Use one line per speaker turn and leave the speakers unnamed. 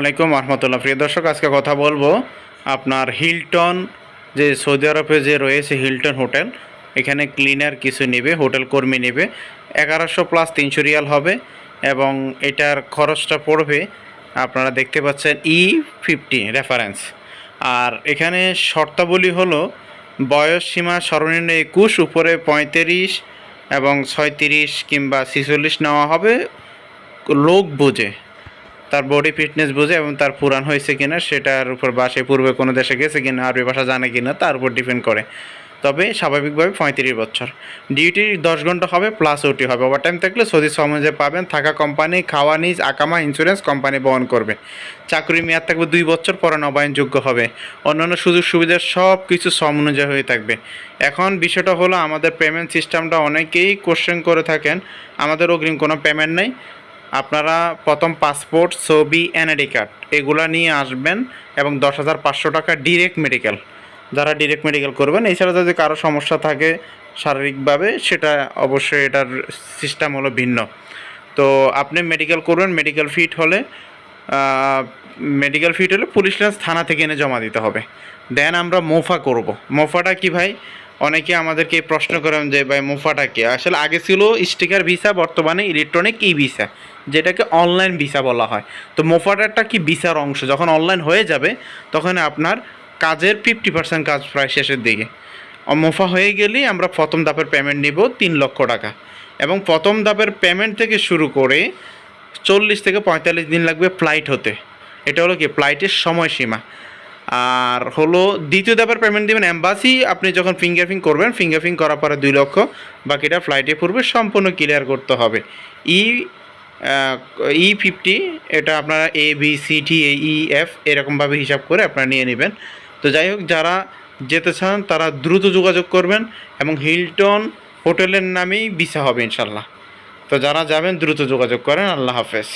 আলাইকুম রহমতুল্লাহ প্রিয় দর্শক, আজকে কথা বলব আপনার হিলটন, যে সৌদি আরবে যে রয়েছে হিলটন হোটেল, এখানে ক্লিনার কিছু নেবে, হোটেল কর্মী নেবে। এগারোশো প্লাস তিনশো রিয়াল হবে এবং এটার খরচটা পড়বে, আপনারা দেখতে পাচ্ছেন ই ফিফটি রেফারেন্স আর এখানে শর্তাবলী হলো, বয়স সীমা সর্বনিম্ন একুশ, উপরে পঁয়ত্রিশ এবং ছয়ত্রিশ কিংবা ছিচল্লিশ নেওয়া হবে, লোক বুঝে। তার বডি ফিটনেস বুঝে এবং তার পুরান হয়েছে কিনা সেটার উপর বা সে পূর্বে কোনো দেশে গেছে কিনা, আরবি ভাষা জানে কিনা, তার উপর ডিপেন্ড করে। তবে স্বাভাবিকভাবে পঁয়ত্রিশ বছর। ডিউটি দশ ঘণ্টা হবে প্লাস ওটি হবে। ওভার টাইম থাকলে সৌদি সমাজে পাবেন, থাকা কোম্পানি খাওয়া নিজ, আকামা ইন্স্যুরেন্স কোম্পানি বহন করবে। চাকরি মেয়াদ থাকবে দুই বছর, পরে নবায়নযোগ্য হবে। অন্যান্য সুযোগ সুবিধার সব কিছু সম অনুযায়ী হয়ে থাকবে। এখন বিষয়টা হলো, আমাদের পেমেন্ট সিস্টেমটা অনেকেই কোশ্চেন করে থাকেন, আমাদের অগ্রিম কোনো পেমেন্ট নেই। আপনারা প্রথম পাসপোর্ট, ছবি, এনআইডি কার্ড, এগুলা নিয়ে আসবেন এবং দশ হাজার পাঁচশো টাকা ডিরেক্ট মেডিকেল যারা ডিরেক্ট মেডিকেল করবেন, এছাড়া যদি কারও সমস্যা থাকে শারীরিকভাবে, সেটা অবশ্যই এটার সিস্টেম হলো ভিন্ন। তো আপনি মেডিকেল করবেন মেডিকেল ফিট হলে মেডিকেল ফিট হলে পুলিশ লাইন্স থানা থেকে এনে জমা দিতে হবে। দেন আমরা মোফা করব। মোফাটা কি ভাই? অনেকে আমাদেরকে প্রশ্ন করেন যে, ভাই, মোফাটা কি? আসলে আগে ছিল স্টিকার ভিসা, বর্তমানে ইলেকট্রনিক ই ভিসা যেটাকে অনলাইন ভিসা বলা হয়। তো মোফাটারটা কি ভিসার অংশ? যখন অনলাইন হয়ে যাবে, তখন আপনার কাজের ফিফটি পার্সেন্ট কাজ প্রায় শেষের দিকে। মোফা হয়ে গেলেই আমরা প্রথম ধাপের পেমেন্ট নিব তিন লক্ষ টাকা। এবং প্রথম ধাপের পেমেন্ট থেকে শুরু করে চল্লিশ থেকে পঁয়তাল্লিশ দিন লাগবে ফ্লাইট হতে। এটা হলো কি? ফ্লাইটের সময়সীমা। আর হলো দ্বিতীয় ধাপের পেমেন্ট দেবেন অ্যাম্বাসি আপনি যখন ফিঙ্গারপ্রিন্ট করবেন ফিঙ্গারপ্রিন্ট করার পরে দুই লক্ষ, বাকিটা ফ্লাইটে পূর্বে সম্পূর্ণ ক্লিয়ার করতে হবে। ই ই ফিফটি এটা আপনারা A B C T A E F এরকমভাবে হিসাব করে আপনারা নিয়ে নেবেন। তো যাই হোক, যারা যেতে চান, তারা দ্রুত যোগাযোগ করবেন এবং হিলটন হোটেলের নামেই ভিসা হবে ইনশাল্লাহ তো যারা যাবেন, দ্রুত যোগাযোগ করেন। আল্লাহ হাফেজ।